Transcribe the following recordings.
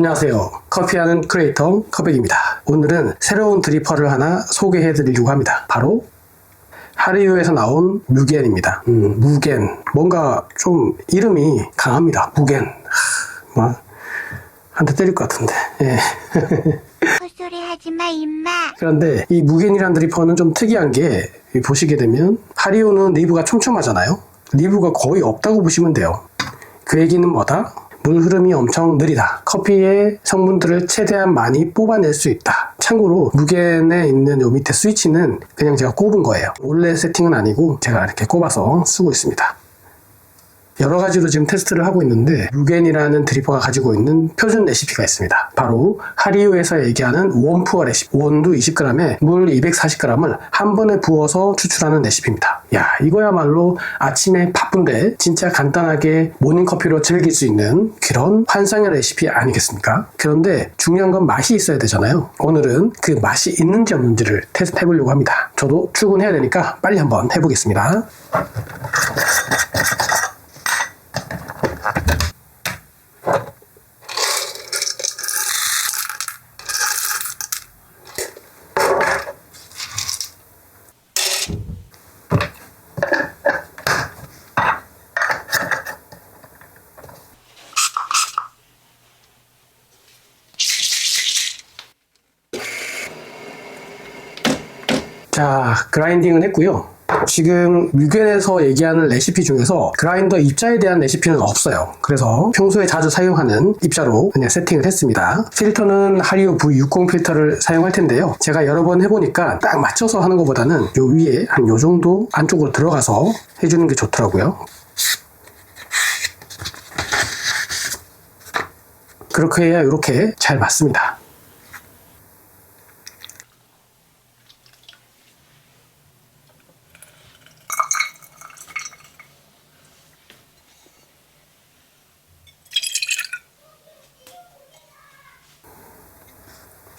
안녕하세요. 커피하는 크리에이터 커백입니다. 오늘은 새로운 드리퍼를 하나 소개해 드리려고 합니다. 바로 하리우에서 나온 무겐입니다. 음, 무겐. 뭔가 좀 이름이 강합니다. 무겐. 하, 막, 한 대 때릴 것 같은데. 예. 헛소리 하지 마, 임마. 그런데 이 무겐이란 드리퍼는 좀 특이한 게 보시게 되면 하리오는 리브가 촘촘하잖아요. 리브가 거의 없다고 보시면 돼요. 그 얘기는 뭐다? 물 흐름이 엄청 느리다. 커피의 성분들을 최대한 많이 뽑아낼 수 있다. 참고로 무겐에 있는 요 밑에 스위치는 그냥 제가 꼽은 거예요. 원래 세팅은 아니고 제가 이렇게 꼽아서 쓰고 있습니다. 여러 가지로 지금 테스트를 하고 있는데 무겐이라는 드리퍼가 가지고 있는 표준 레시피가 있습니다. 바로 하리우에서 얘기하는 원푸어 레시피. 원두 20g에 물 240g을 한 번에 부어서 추출하는 레시피입니다. 야 이거야말로 아침에 바쁜데 진짜 간단하게 모닝커피로 즐길 수 있는 그런 환상의 레시피 아니겠습니까? 그런데 중요한 건 맛이 있어야 되잖아요. 오늘은 그 맛이 있는지 없는지를 테스트 해보려고 합니다. 저도 출근해야 되니까 빨리 한번 해보겠습니다. 자, 그라인딩은 했고요. 지금 뮤겐에서 얘기하는 레시피 중에서 그라인더 입자에 대한 레시피는 없어요. 그래서 평소에 자주 사용하는 입자로 그냥 세팅을 했습니다. 필터는 하리오 V60 필터를 사용할 텐데요. 제가 여러 번 해보니까 딱 맞춰서 하는 것보다는 요 위에 한 요 정도 안쪽으로 들어가서 해주는 게 좋더라고요. 그렇게 해야 이렇게 잘 맞습니다.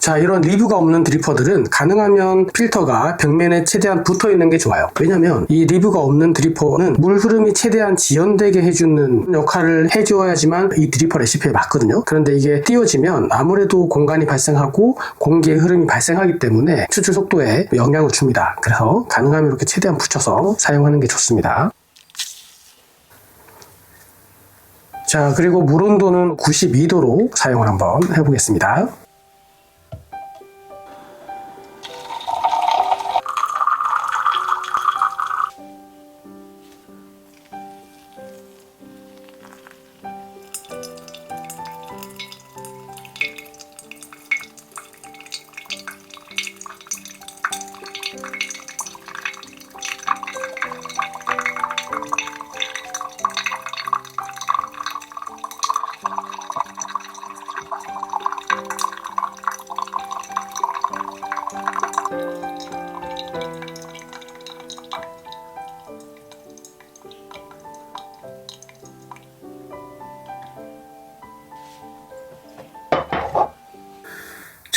자, 이런 리브가 없는 드리퍼들은 가능하면 필터가 벽면에 최대한 붙어 있는 게 좋아요. 왜냐면 이 리브가 없는 드리퍼는 물 흐름이 최대한 지연되게 해주는 역할을 해줘야지만 이 드리퍼 레시피에 맞거든요. 그런데 이게 띄워지면 아무래도 공간이 발생하고 공기의 흐름이 발생하기 때문에 추출 속도에 영향을 줍니다. 그래서 가능하면 이렇게 최대한 붙여서 사용하는 게 좋습니다. 자, 그리고 물 온도는 92도로 사용을 한번 해보겠습니다.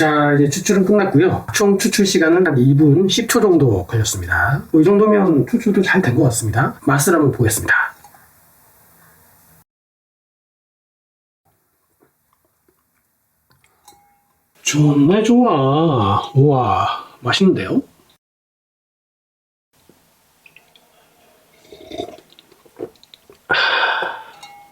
자, 이제 추출은 끝났고요. 총 추출 시간은 한 2분 10초 정도 걸렸습니다. 뭐 이 정도면 추출도 잘 된 것 같습니다. 맛을 한번 보겠습니다. 정말 좋아. 우와, 맛있는데요?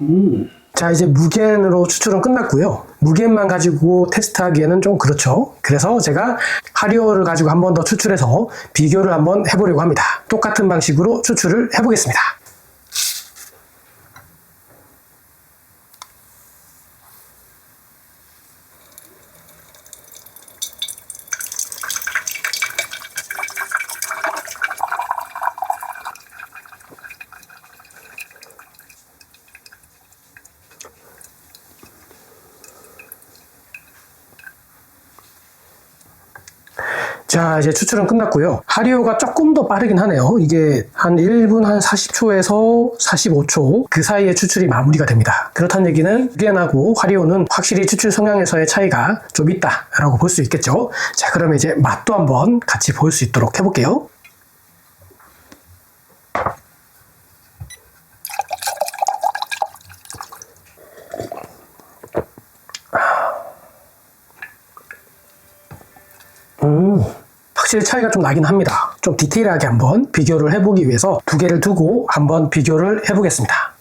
음. 자, 이제 무겐으로 추출은 끝났고요. 무겐만 가지고 테스트하기에는 좀 그렇죠. 그래서 제가 하리오를 가지고 한 번 더 추출해서 비교를 한번 해보려고 합니다. 똑같은 방식으로 추출을 해보겠습니다. 자, 이제 추출은 끝났고요. 하리오가 조금 더 빠르긴 하네요. 이게 한 1분 한 40초에서 45초 그 사이에 추출이 마무리가 됩니다. 그렇다는 얘기는 유리안하고 하리오는 확실히 추출 성향에서의 차이가 좀 있다라고 볼 수 있겠죠. 자, 그러면 이제 맛도 한번 같이 볼 수 있도록 해볼게요. 음, 확실히 차이가 좀 나긴 합니다. 좀 디테일하게 한번 비교를 해보기 위해서 두 개를 두고 한번 비교를 해보겠습니다.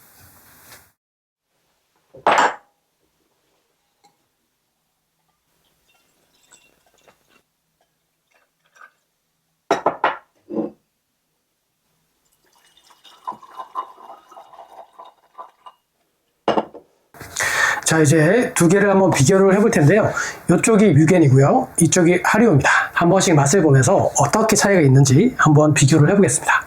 자 이제 두 개를 한번 비교를 해볼 텐데요. 이쪽이 뮤겐이고요. 이쪽이 하리오입니다. 한 번씩 맛을 보면서 어떻게 차이가 있는지 한번 비교를 해보겠습니다.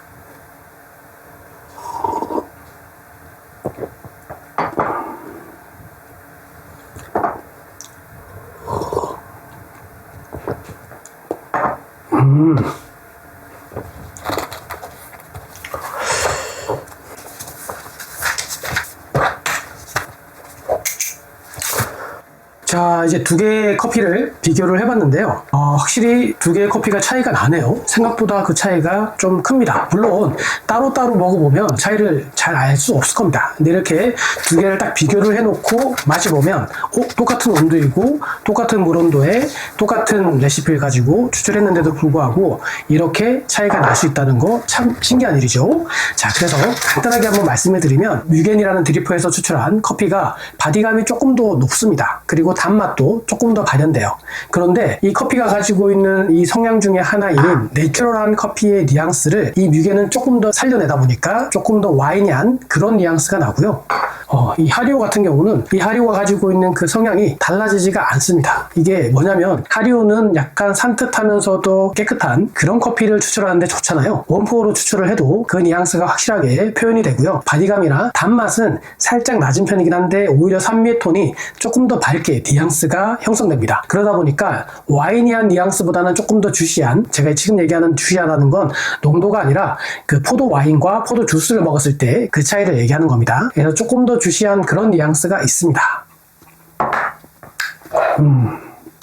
자, 이제 두 개의 커피를 비교를 해봤는데요. 어, 확실히 두 개의 커피가 차이가 나네요. 생각보다 그 차이가 좀 큽니다. 물론 따로따로 먹어보면 차이를 잘 알 수 없을 겁니다. 근데 이렇게 두 개를 딱 비교를 해놓고 마셔보면 어, 똑같은 온도이고 똑같은 물 온도에 똑같은 레시피를 가지고 추출했는데도 불구하고 이렇게 차이가 날 수 있다는 거 참 신기한 일이죠. 자, 그래서 간단하게 한번 말씀을 드리면 뮤겐이라는 드리퍼에서 추출한 커피가 바디감이 조금 더 높습니다. 그리고 단맛도 조금 더 발현돼요. 그런데 이 커피가 가지고 있는 이 성향 중에 하나인 내추럴한 커피의 뉘앙스를 이 뮤겐은 조금 더 살려내다 보니까 조금 더 와이니한 그런 뉘앙스가 나고요. 어, 이 하리오 같은 경우는 이 하리오가 가지고 있는 그 성향이 달라지지가 않습니다. 이게 뭐냐면 하리오는 약간 산뜻하면서도 깨끗한 그런 커피를 추출하는데 좋잖아요. 원포로 추출을 해도 그 뉘앙스가 확실하게 표현이 되고요. 바디감이나 단맛은 살짝 낮은 편이긴 한데 오히려 산미의 톤이 조금 더 밝게 뉘앙스가 형성됩니다. 그러다 보니까 와이니한 뉘앙스보다는 조금 더 주시한 제가 지금 얘기하는 주시하다는 건 농도가 아니라 그 포도 와인과 포도 주스를 먹었을 때 그 차이를 얘기하는 겁니다. 그래서 조금 더 주시한 그런 뉘앙스가 있습니다.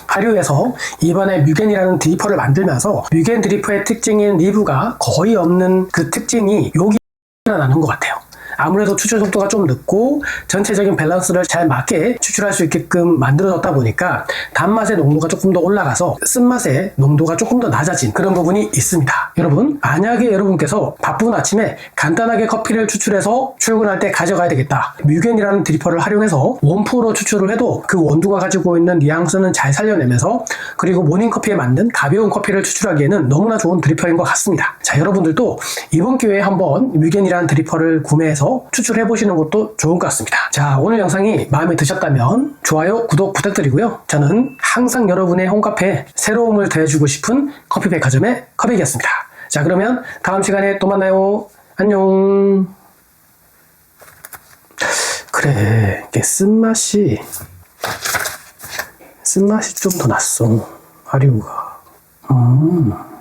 하류에서 이번에 뮤겐이라는 드리퍼를 만들면서 뮤겐 드리퍼의 특징인 리브가 거의 없는 그 특징이 여기 나는 것 같아요. 아무래도 추출 속도가 좀 늦고 전체적인 밸런스를 잘 맞게 추출할 수 있게끔 만들어졌다 보니까 단맛의 농도가 조금 더 올라가서 쓴맛의 농도가 조금 더 낮아진 그런 부분이 있습니다. 여러분, 만약에 여러분께서 바쁜 아침에 간단하게 커피를 추출해서 출근할 때 가져가야 되겠다. 뮤겐이라는 드리퍼를 활용해서 원포로 추출을 해도 그 원두가 가지고 있는 뉘앙스는 잘 살려내면서 그리고 모닝커피에 맞는 가벼운 커피를 추출하기에는 너무나 좋은 드리퍼인 것 같습니다. 자, 여러분들도 이번 기회에 한번 뮤겐이라는 드리퍼를 구매해서 추출해 보시는 것도 좋은 것 같습니다. 자, 오늘 영상이 마음에 드셨다면 좋아요, 구독 부탁드리고요. 저는 항상 여러분의 홈카페에 새로움을 더해주고 싶은 커피 백화점의 커백이었습니다. 자, 그러면 다음 시간에 또 만나요. 안녕. 그래, 이게 쓴맛이, 쓴맛이 좀 더 났어. 하리우가. 음.